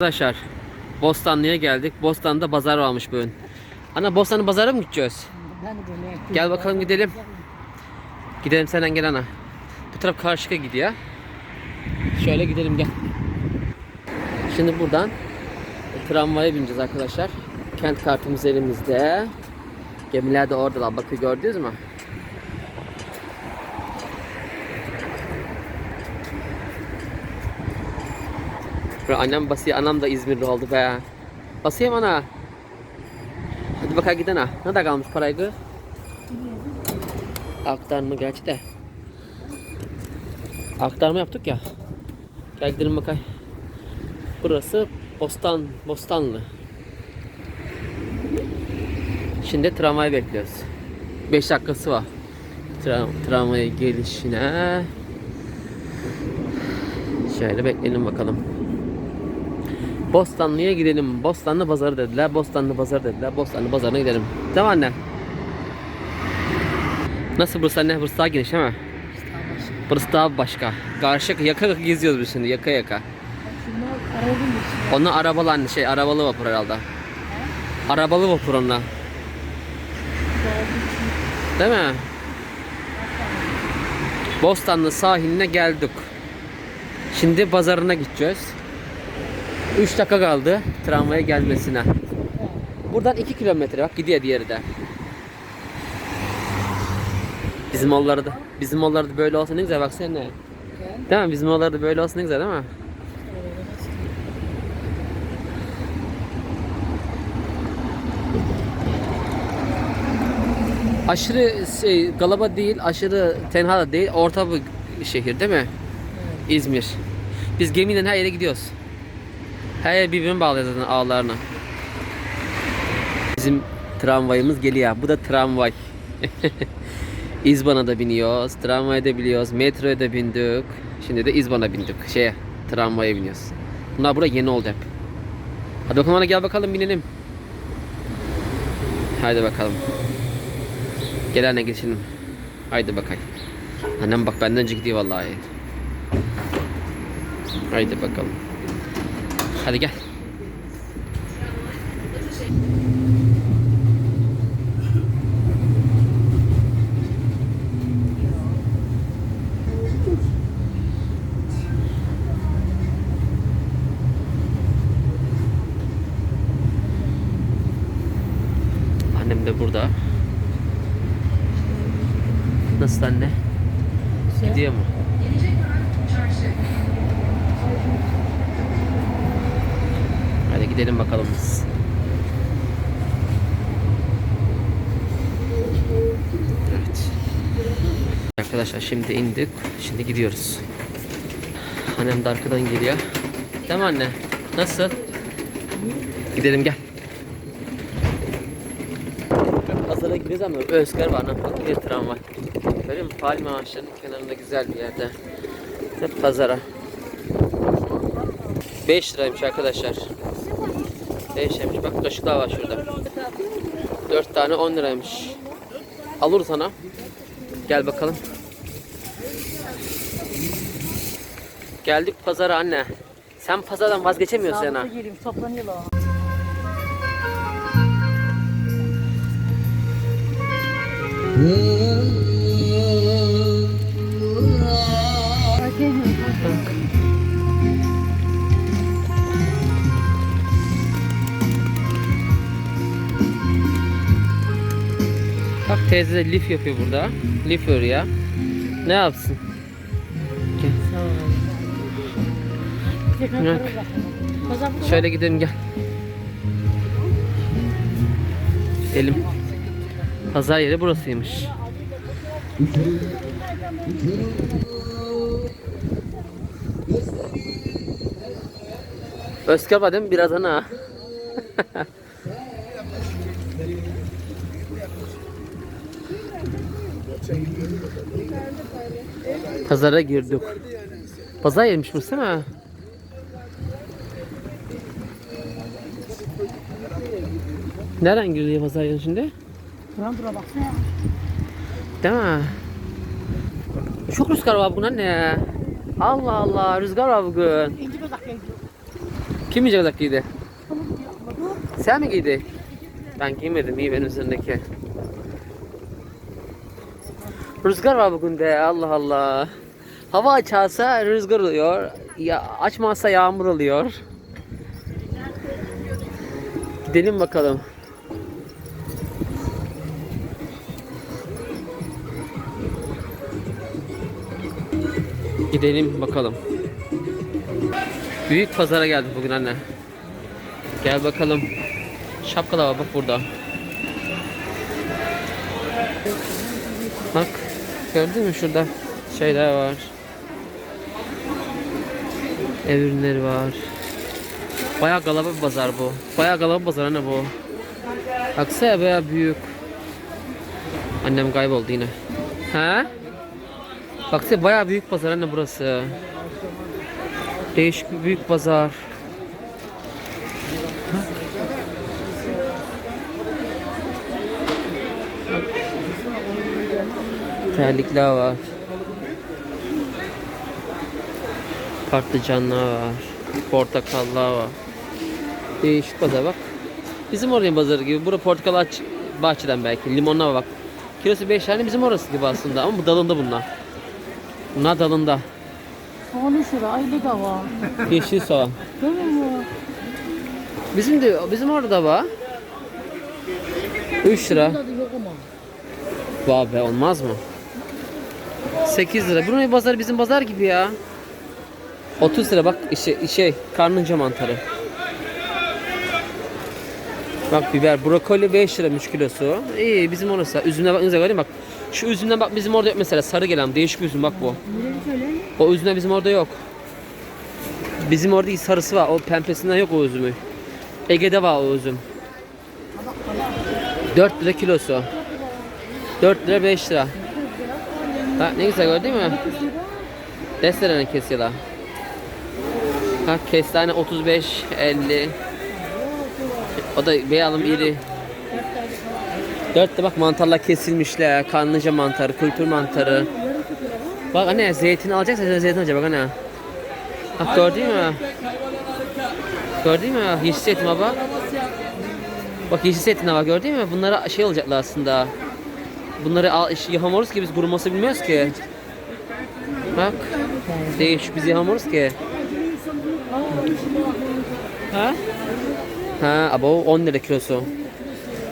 Arkadaşlar Bostanlı'ya geldik. Bostan'da pazar varmış bugün. Ana Bostanlı pazara mı gideceğiz? Gel bakalım gidelim. Gidelim senden gel ana. Bu taraf karşıya gidiyor. Şöyle gidelim gel. Şimdi buradan tramvaya bineceğiz arkadaşlar. Kent kartımız elimizde. Gemiler de oradalar. Bakın gördünüz mü? Böyle annem basıyor. Anam da İzmirli oldu be. Basayım ana. Hadi bakalım giden ha. Ne kadar kalmış parayı kız? Aktarma gerçi de. Aktarma yaptık ya. Gel gidelim bakayım. Burası Bostan, Bostanlı. Şimdi tramvay bekliyoruz. 5 dakikası var. Tram, tramvaya gelişine. Şöyle bekleyelim bakalım. Bostanlı'ya gidelim. Bostanlı pazarı dediler. Bostanlı pazarı dediler. Bostanlı pazarına gidelim. Mi anne? Nasıl burası anne? Burası daha geniş mi? Burası daha başka. Karşı yaka yaka geziyoruz biz şimdi. Yaka yaka. Onlar arabalı anne şey arabalı vapur herhalde. Arabalı vapur onlar. Değil mi? Bostanlı sahiline geldik. Şimdi pazarına gideceğiz. 3 dakika kaldı tramvaya gelmesine. Buradan 2 kilometre bak gidiyor diğeri de. Bizim yollarda bizim yollarda böyle olsa ne güzel baksana. Değil mi? Bizim yollarda böyle olsa ne güzel değil mi? Aşırı şey, galaba değil, aşırı tenha da değil, orta bir şehir değil mi? İzmir. Biz gemiyle her yere gidiyoruz. Her yer birbirine bağlı zaten ağlarına. Bizim tramvayımız geliyor. Bu da tramvay. İzban'a da biniyoruz, tramvaya da biniyoruz, metroya da bindik. Şimdi de İzban'a bindik. Şeye, tramvaya biniyoruz. Bunlar burada yeni oldu hep. Hadi bakalım ana gel bakalım binelim. Haydi bakalım. Gel anne geçelim. Haydi bakalım. Annem bak benden önce gidiyor vallahi. Haydi bakalım. Hadi gel. Annem de burada. Nasıl anne? Gidiyor mu? Hadi gidelim bakalım biz. Evet. Arkadaşlar şimdi indik. Şimdi gidiyoruz. Annem de arkadan geliyor. Değil mi anne? Nasıl? Gidelim gel. Pazara gidiyoruz ama Özgar var. Bak bir tramvay. Görüyor musun? Palmi ağaçlarının kenarında güzel bir yerde. Hep pazara. 5 liraymış arkadaşlar. 5 liraymış. Bak kaşıklar var şurada. 4 tane 10 liraymış. Alır sana. Gel bakalım. Geldik pazara anne. Sen pazardan vazgeçemiyorsun yana. Sağlıklı geleyim toplanıyorlar. Bak teyze de lif yapıyor burada. Lif örüyor. Ne yapsın? Şöyle gidelim gel. Gidelim. Pazar yeri burasıymış. Özkan var değil mi? Biraz ana. Pazara girdik. Pazar yermiş burası değil mi? Nereden giriyor pazar yerine şimdi? Buran dura baksana. Değil mi? Çok rüzgar var bugün anne. Allah Allah rüzgar var bugün. Bir dakika gidiyor. Kim yiyecek giydi? Sen mi giydi? Ben giymedim iyi benim üzerindeki. Rüzgar var bugün de Allah Allah. Hava açarsa rüzgar oluyor. Ya açmazsa yağmur oluyor. Gidelim bakalım. Gidelim bakalım. Büyük pazara geldik bugün anne. Gel bakalım. Şapkalar var bak burada. Bak gördün mü şurada şeyler var. Ev ürünleri var. Bayağı galaba bir pazar bu. Bayağı galaba bir pazar anne bu. Baksana bayağı büyük. Annem kayboldu yine. He? Baksana bayağı büyük pazar anne burası. Değişik bir büyük pazar. Terlikler var. Patlıcanlar var. Portakallar var. Değişik pazar bak. Bizim oraya pazarı gibi. Bura portakal aç bahçeden belki. Limonlar bak. Kilosu 5 tane bizim orası gibi aslında ama bu dalında bunlar. Bunlar dalında. 13 lira aylı da var. Yeşil soğan. Değil mi? Bizim de bizim orada var. 3 lira. Vay be olmaz mı? 8 lira. Bunun pazarı bizim pazar gibi ya. 30 lira bak işe, şey karnınca mantarı. Bak biber, brokoli 5 lira 3 kilosu. İyi bizim orası. Üzümle bak göreyim bak. Şu üzümden bak bizim orada yok mesela sarı gelen değişik bir üzüm bak bu. O üzümden bizim orada yok. Bizim orada sarısı var. O pembesinden yok o üzümü. Ege'de var o üzüm. 4 lira kilosu. 4 lira 5 lira. Ha, ne güzel gördün mü? Desterenin kesiyorlar. Ha, kestane 35 50. O da beyalım iri. Dörtte bak mantarlar kesilmişler. Kanlıca mantarı, kültür mantarı. Bak anne zeytin alacaksa zeytin alacak bak anne. Bak gördün mü? Gördün mü? Yeşil zeytin baba. Bak yeşil zeytin var gördün mü? Bunlara şey olacaklar aslında. Bunları al, yahamıyoruz ki biz kuruması bilmiyoruz ki. Bak. Değişik biz yahamıyoruz ki. Ha? Ha, abo 10 lira kilosu.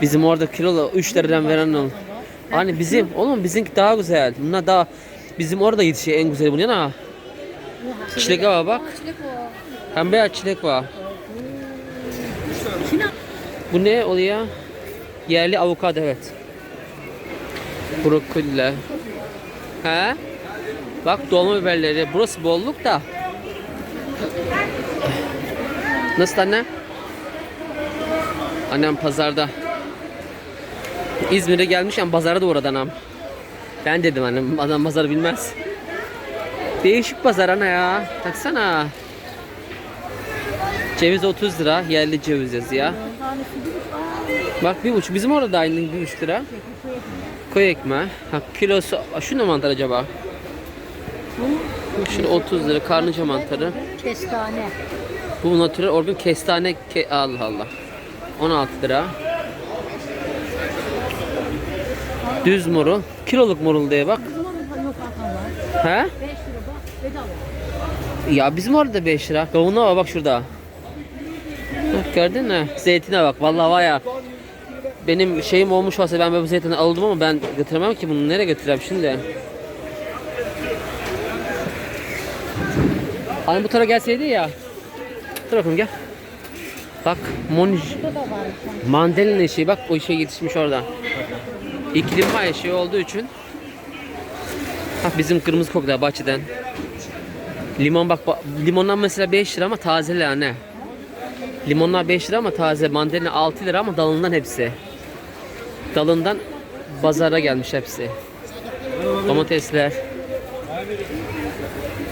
Bizim orada kilo 3 liradan veren ol. Hani bizim, oğlum bizimki daha güzel. Bunlar daha bizim orada yetişiyor en güzeli bunun yana. Çilek var bak. Hem beyaz çilek var. Bu ne oluyor? Yerli avokado evet. Brokoli. He? Bak dolma biberleri. Burası bolluk da. Nasıl anne? Annem pazarda. İzmir'e gelmiş ama pazara da uğradı anam. Ben dedim annem adam pazarı bilmez. Değişik pazar ana ya. Baksana. Ceviz 30 lira. Yerli ceviz yazıyor. Bir Bak bir buçuk. Bizim orada da aynı bir buçuk lira. Koy ekmeği. Ha kilosu. Şu ne mantar acaba? Şunu 30 lira. Karnıca mantarı. Kestane. Bu natürel organ kestane. Ke Allah Allah. 16 lira. Düz morul. Kiloluk morul diye bak. Bizim orada yok. He? 5 lira bak bedava. Ya bizim orada 5 lira. Kavunlar var bak şurada. Bak gördün mü? Zeytine bak. Vallahi var ya. Benim şeyim olmuş olsa ben böyle zeytini aldım ama ben götüremem ki bunu. Nereye götüreceğim şimdi? Hani bu tarafa gelseydi ya. Dur bakalım gel. Bak monj mandalina şeyi bak o şey yetişmiş orada. İklim var şey olduğu için. Bak bizim kırmızı koklar bahçeden. Limon bak, limonlar mesela 5 lira ama taze ne? Limonlar 5 lira ama taze. Mandalina 6 lira ama dalından hepsi. Dalından pazara gelmiş hepsi. Domatesler.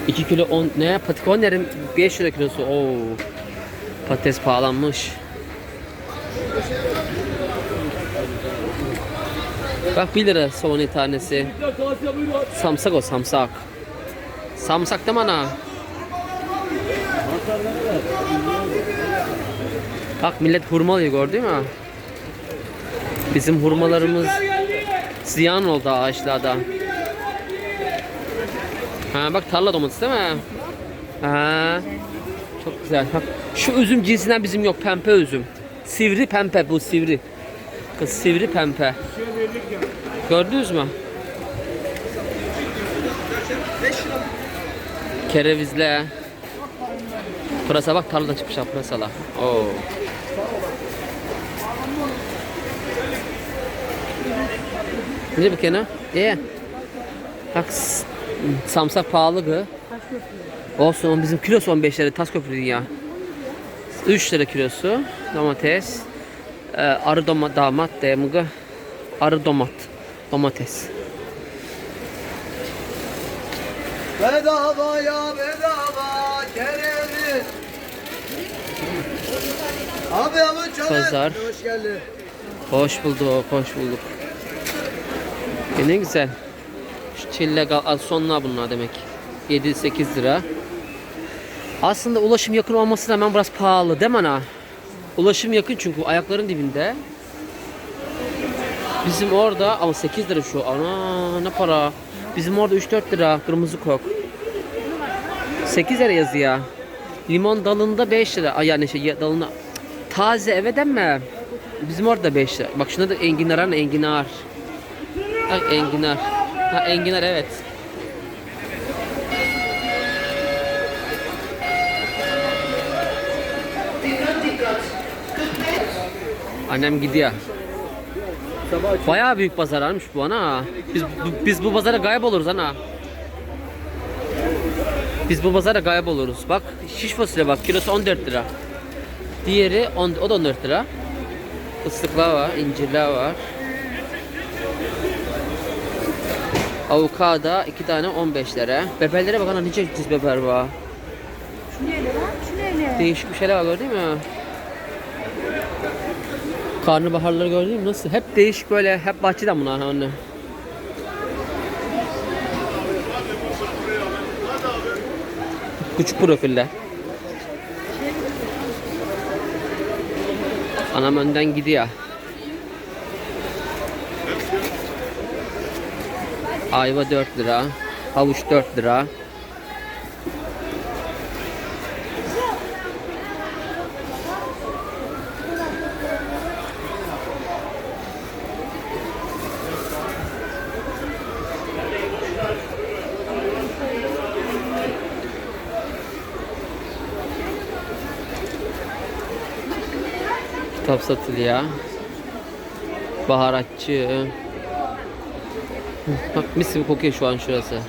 2 kilo 10 ne? Patikonerin 5 lira kilosu. Oo. Patates pahalanmış. Bak 1 lira soğan tanesi. Samsak o samsak. Samsak da mana. Bak millet hurma alıyor gördün mü? Bizim hurmalarımız ziyan oldu ağaçlarda. Ha bak tarla domates değil mi? Ha. Çok güzel. Bak şu üzüm cinsinden bizim yok pembe üzüm. Sivri pembe bu sivri. Kız sivri pembe. Gördünüz mü? Kerevizle. Pırasa bak tarladan çıkmış ha pırasalar. Oo. Ne bu kena? Ye. Bak samsak pahalı gı. Olsun bizim kilosu 15 lira tas köprü ya. 3 lira kilosu domates. Ee, arı domat damat demgı. Arı domat. Domates. Bedavaya bedava kereviz. Abi abi çalın. Pazar. Hoş geldin. Hoş bulduk, hoş bulduk. E ne güzel. Şu çille sonuna bunlar demek. 7-8 lira. Aslında ulaşım yakın olmasına rağmen biraz pahalı değil mi ana? Ulaşım yakın çünkü ayakların dibinde. Bizim orada ama 8 lira şu. Ana ne para. Bizim orada 3-4 lira kırmızı kok. 8 lira yazıyor. Limon dalında 5 lira. Ay yani şey dalına. Taze eve deme. Bizim orada 5 lira. Bak şuna da enginar ana enginar. Bak enginar. Ha enginar evet. Annem gidiyor. Bayağı büyük pazarlarmış bu ana. Biz bu- biz bu pazara kayboluruz ana. Biz bu pazara kayboluruz. Bak şiş fasulye bak kilosu 14 lira. Diğeri on, o da 14 lira. Fıstıklar var, incirler var. Avokado iki tane 15 lira. Beberlere bak ana nice cins beber var. Şu neyle lan? Şu neyle? Değişik bir şeyler var gördün mü? Karnabaharları gördün mü? Nasıl? Hep değişik böyle, hep bahçeden bunlar anne. Küçük profiller. Anam önden gidiyor. Ayva 4 lira. Havuç 4 lira. Kitap satılıyor. Baharatçı. Bak mis gibi kokuyor şu an şurası.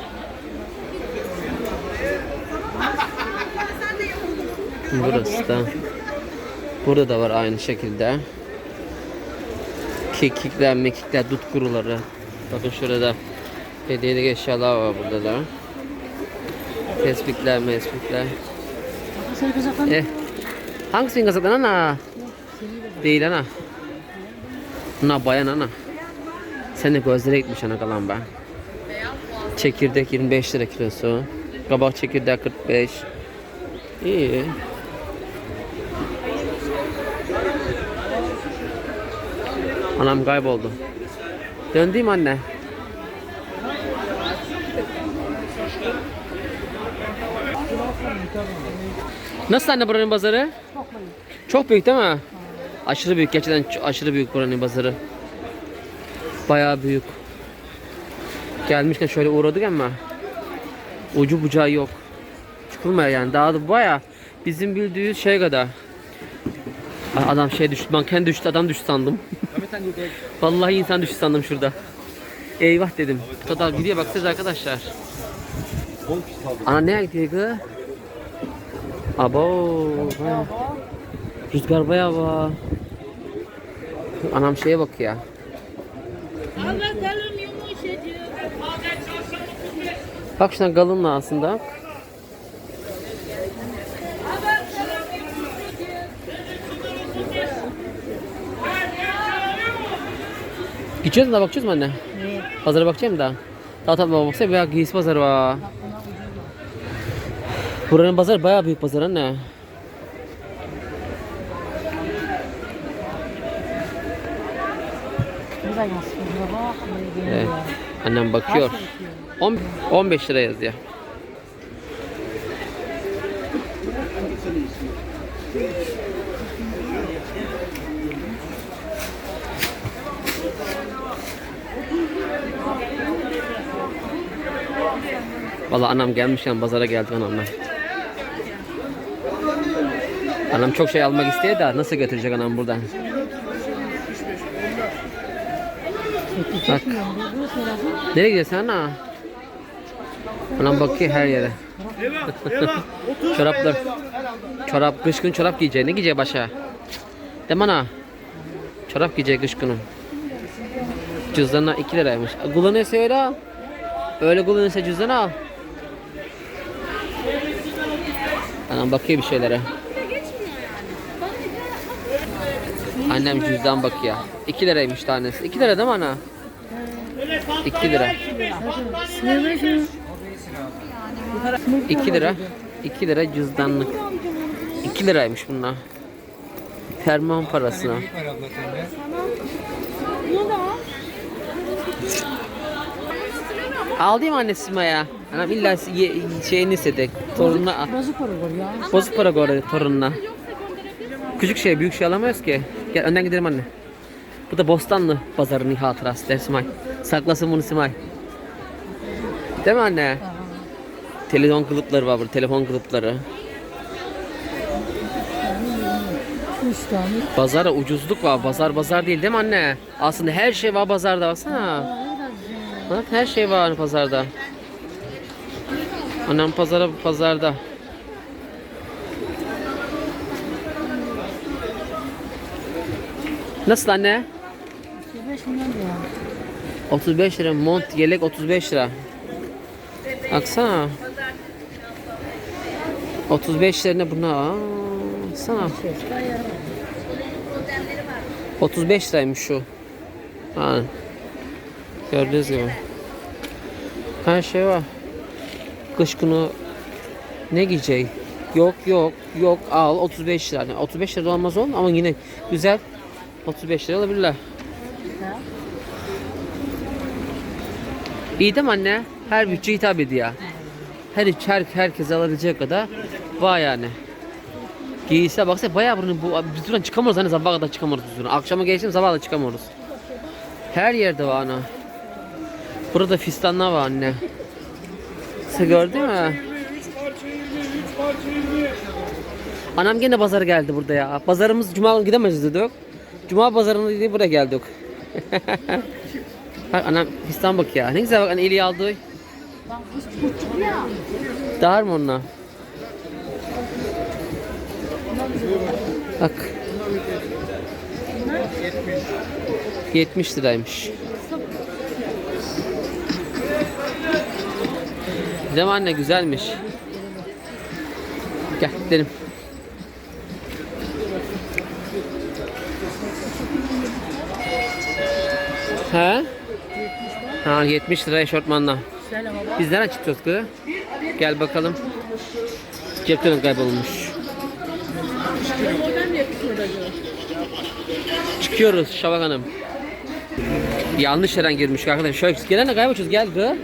Burası da. Burada da var aynı şekilde. Kekikler, mekikler, dut kuruları. Bakın şurada hediyelik eşyalar var burada da. Seni kızaklan. Eh. Hangisini ana? Değil ana. Ana bayan ana. Sen de gözlere gitmiş ana kalan ben. Çekirdek 25 lira kilosu. Kabak çekirdek 45. İyi. Anam kayboldu. Döndüm anne. Nasıl anne buranın pazarı? Çok bayım. Çok büyük değil mi? Aşırı büyük. Gerçekten aşırı büyük buranın pazarı. Bayağı büyük. Gelmişken şöyle uğradık ama ucu bucağı yok. Çıkılmaya yani. Daha da bayağı bizim bildiğimiz şey kadar. Adam şey düştü. Manken düştü. Adam düştü sandım. Vallahi insan düştü sandım şurada. Eyvah dedim. Total gidiyor baksanıza arkadaşlar. Ana nereye gidiyor kız? Abo. Rüzgar bayağı var. Anam şeye bak ya. Bakalım yumuşacık. Bak şuna kalınla aslında. Gideceğiz daha bakacağız mı anne? Neye? Pazara bakacağım da. Daha tabii baksana bayağı giysi pazarı var. Buranın pazarı bayağı büyük pazar anne. da yansıyor. Bak. ne Evet. Annem bakıyor. Kaç yapıyor? 10, 15 lira yazıyor. Valla anam gelmişken pazara geldik anamla. Anam çok şey almak istiyor da nasıl götürecek anam buradan? Bak. Nereye gidiyorsun ana? Anam bakıyor her yere. Çoraplar. Çorap, kış gün çorap giyecek. Ne giyecek başa? Mi ana? Çorap giyecek kış günü. Cüzdanına 2 liraymış. Kullanıyorsa öyle al. Öyle kullanıyorsa cüzdanı al. Anam bakıyor bir şeylere. Annem cüzdan bakıyor. 2 liraymış tanesi. 2 lira değil mi ana? 2 lira. Sığır şu. 2 lira. 2 lira cüzdanlık. 2 liraymış bunlar. Ferman parasına. Al değil mi annesi Maya? Anam illa ye, şeyini istedi. Torununa. Bozuk para var ya. Bozuk para koydu torununa. Küçük şey büyük şey alamıyoruz ki. Gel önden gidelim anne. Bu da Bostanlı pazarının hatırası der Simay. Saklasın bunu Simay. Değil mi anne? Telefon kılıpları var burada. Telefon kılıpları. Pazara ucuzluk var. Pazar pazar değil değil mi anne? Aslında her şey var pazarda baksana. Bak her şey var pazarda. Anam pazara pazarda. Nasıl anne? 5 milyon lira. 35 lira mont yelek 35 lira. Baksana. 35 lirine buna. Aa, Baksana. 35 liraymış şu. Ha. Gördüğünüz gibi. Her şey var. Kış günü ne giyecek? Yok yok yok al 35 lira. Yani 35 lira olmaz oğlum ama yine güzel. 35 lira alabilirler. İyi değil anne? Her bütçe hitap ediyor. Her her herkes alabilecek kadar var yani. Giysi baksana bayağı bunu bu biz buradan çıkamıyoruz hani sabaha kadar çıkamıyoruz biz buradan. Akşama geçtim sabah da çıkamıyoruz. Her yerde var ana. Burada fistanlar var anne. Sen gördün mü? Anam gene pazara geldi burada ya. Pazarımız cuma günü dedik. Cuma pazarına dedi buraya geldik. Bak anam fistan bak ya. Ne güzel bak hani eli aldı. Dar mı onunla? Bak. 70 liraymış. Değil mi anne güzelmiş. Gel gidelim. He? Ha 70 lira eşortmanla. Biz nereden çıkıyoruz kız? Gel bakalım. Cepten kaybolmuş. Çıkıyoruz Şavak Hanım. Yanlış yerden girmiş arkadaşlar. Şöyle gelene kaybolacağız gel kız.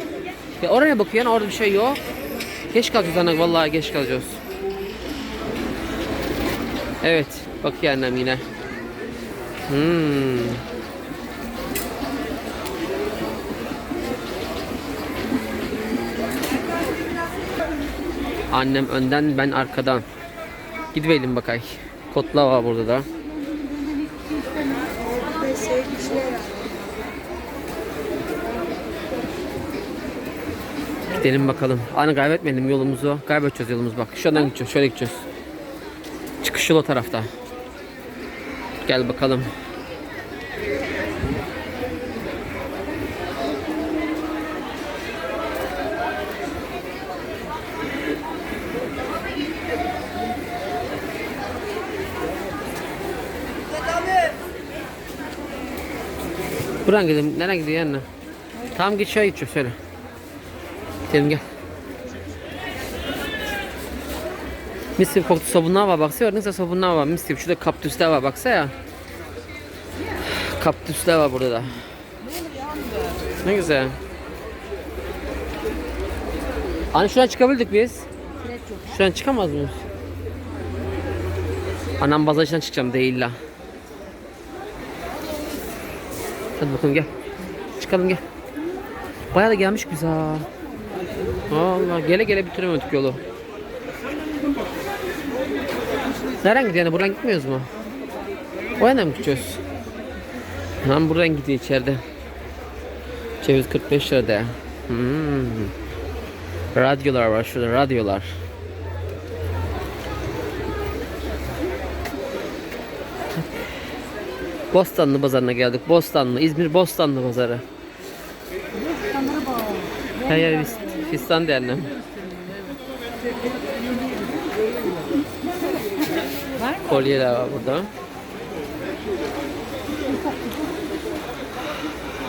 Ya oraya bakıyorsun orada bir şey yok. Geç kalacağız ana vallahi geç kalacağız. Evet bakıyor annem yine. Hmm. Annem önden ben arkadan. Gidelim bakay. Kotla var burada da. Gidelim bakalım. Anı kaybetmeyelim yolumuzu. Kaybedeceğiz yolumuzu bak. Şuradan gideceğiz. Şöyle gideceğiz. Çıkış yolu tarafta. Gel bakalım. Buradan gidelim. Nereye gidiyor anne? Tamam git şöyle gideceğiz şöyle. Gidelim gel. Mis gibi koktu sabunlar var ne güzel sabunlar var mis gibi şurada kaktüsler var baksana ya. Kaktüsler var burada da. Ne güzel. Hani şuradan çıkabildik biz. Şuradan çıkamaz mıyız? Anam bazajdan çıkacağım değil la. Hadi bakalım gel. Çıkalım gel. Bayağı da gelmiş ha. Allah gele gele bitiremedik yolu. Nereden gidiyor yani? Buradan gitmiyoruz mu? O yana mı gideceğiz? Lan buradan gidiyor içeride. Ceviz 45 lirada. Hmm. Radyolar var şurada radyolar. Bostanlı pazarına geldik. Bostanlı, İzmir Bostanlı pazarı. Her yer fis- fistan diye annem. Kolyeler var burada.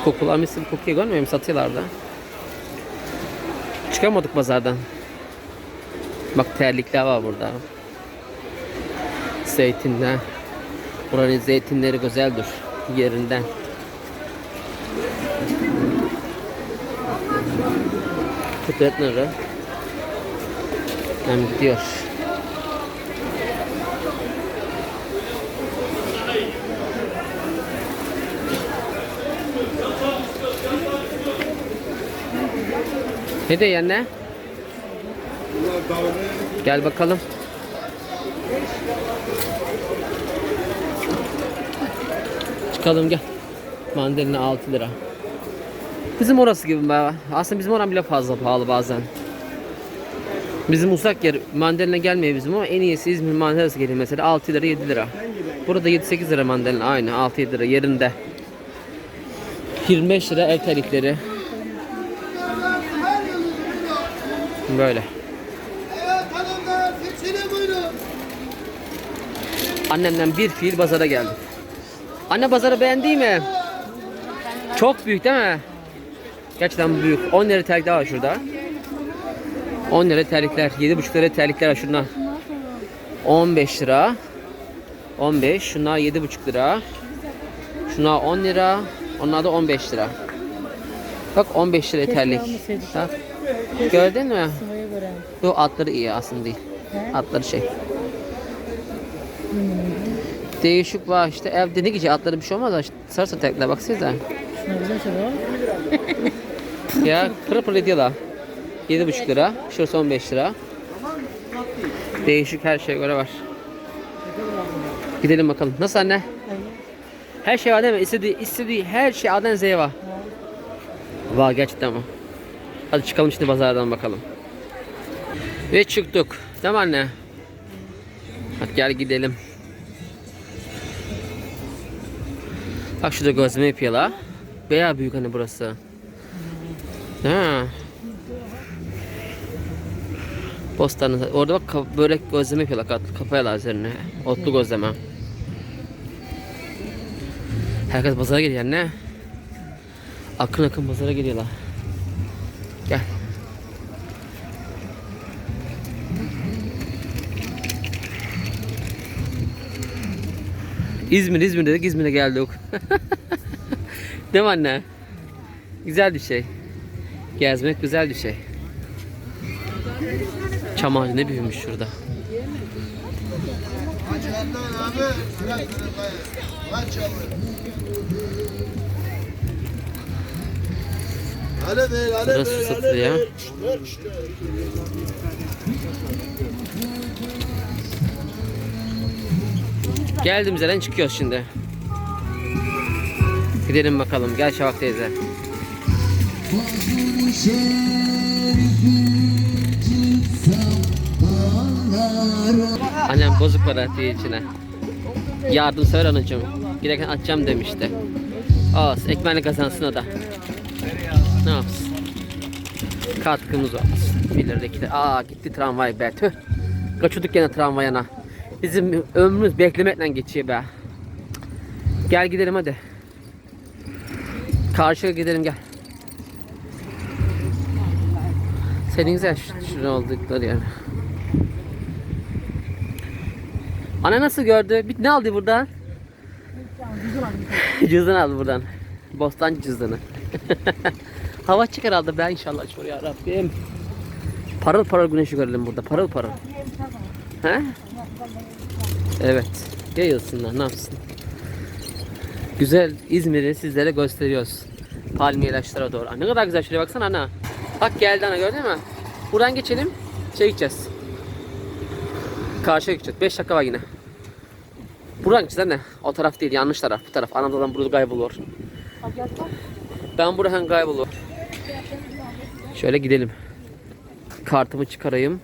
Kokular misin kokuyu görmüyor musun? Satıyorlar da. Çıkamadık pazardan. Bak terlikler var burada. Zeytinler. Buranın zeytinleri güzeldir. Yerinden. Kıtırtları. Hem gidiyor. Ne diyor anne? Gel bakalım. Çıkalım gel. Mandalina 6 lira. Bizim orası gibi be. Aslında bizim oran bile fazla pahalı bazen. Bizim uzak yer mandalina gelmiyor bizim ama en iyisi İzmir mandalinası geliyor mesela 6 lira 7 lira. Burada 7-8 lira mandalina aynı 6-7 lira yerinde. 25 lira ev terlikleri. Böyle. Annemden bir fiil pazara geldik. Anne pazarı beğendi mi? Çok büyük değil mi? Gerçekten büyük. 10 lira terlikler var şurada. 10 lira terlikler. 7,5 lira terlikler var şunlar. 15 lira. 15. Şunlar 7,5 lira. Şunlar 10 lira. Onlar da 15 lira. Bak 15 lira terlik. Bak. Gördün mü? Bu atları iyi aslında değil. Atları şey. Değişik var işte evde ne gece atları bir şey olmaz işte sarı tekler baksanıza. Şuna güzel şey var. ya pırıl pırıl ediyorlar. 7,5 lira. Şurası 15 lira. Değişik her şeye göre var. Gidelim bakalım. Nasıl anne? Her şey var değil mi? İstediği, istediği her şey A'dan Z'ye var. Var gerçekten ama. Hadi çıkalım şimdi pazardan bakalım. Ve çıktık. Değil mi anne? Hadi gel gidelim. Bak şurada gözleme yapıyorlar. Bayağı büyük hani burası. Ha. Bostanı orada bak börek gözleme yapıyorlar kapıyorlar üzerine. Otlu gözleme. Herkes pazara geliyor ne? Akın akın pazara geliyorlar. Gel. İzmir, İzmir dedik, İzmir'e geldik. Değil mi anne? Güzel bir şey. Gezmek güzel bir şey. Çam ağacı ne büyümüş şurada. Açandan abi. Geldiğimiz yerden çıkıyoruz şimdi. Gidelim bakalım. Gel Şavak teyze. Annem bozuk para atıyor içine. Yardımsever anacığım. Giderken atacağım demişti. Olsun. Ekmeğini kazansın o da. Ne yapsın? Katkımız olsun. İki lira. Aa gitti tramvay be. Tüh. Kaçırdık gene tramvayana. Bizim ömrümüz beklemekle geçiyor be. Gel gidelim hadi. Karşıya gidelim gel. Senin güzel şu- şurada oldukları yani. Ana nasıl gördü? Bir, ne aldı buradan? cüzdan aldı buradan. Bostancı cüzdanı. Hava açık herhalde ben inşallah açıyor ya Rabbim. Parıl parıl güneşi görelim burada. Parıl parıl. He? Evet. Yayılsınlar ne yapsın. Güzel İzmir'i sizlere gösteriyoruz. Palmiye ilaçlara doğru. Ne kadar güzel şuraya baksana ana. Bak geldi ana gördün mü? Buradan geçelim. Şey gideceğiz. Karşıya gideceğiz. 5 dakika var yine. Buradan gideceğiz anne. O taraf değil yanlış taraf. Bu taraf. Anadolu'dan burada kaybolur. Ben buradan kaybolur. Şöyle gidelim. Kartımı çıkarayım.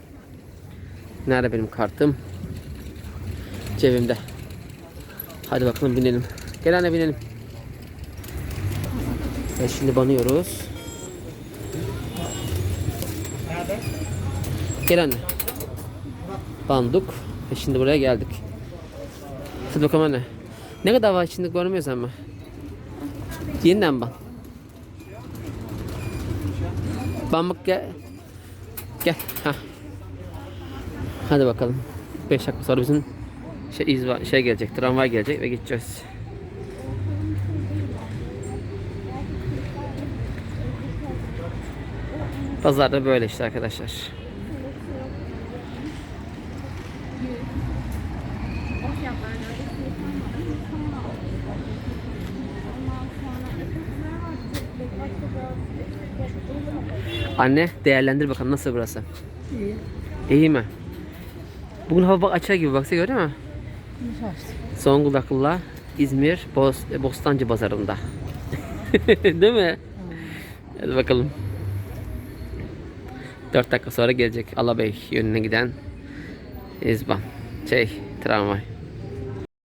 Nerede benim kartım? Cebimde. Hadi bakalım binelim. Gel anne binelim. Ve şimdi banıyoruz. Gel anne. Bandık. Ve şimdi buraya geldik. Hadi bakalım anne. Ne kadar var içinde görmüyoruz ama. Yeniden ban. Ban bak gel. Gel. Hah. Hadi bakalım. 5 dakika sonra bizim şey, izva, şey gelecek, tramvay gelecek ve gideceğiz. Pazarda böyle işte arkadaşlar. Anne değerlendir bakalım nasıl burası? İyi. İyi mi? Bugün hava bak açar gibi baksa gördün mü? Zonguldak'la İzmir Boz, Bostancı pazarında. Değil mi? Hadi bakalım. 4 dakika sonra gelecek Alabey yönüne giden İzban. Şey, tramvay.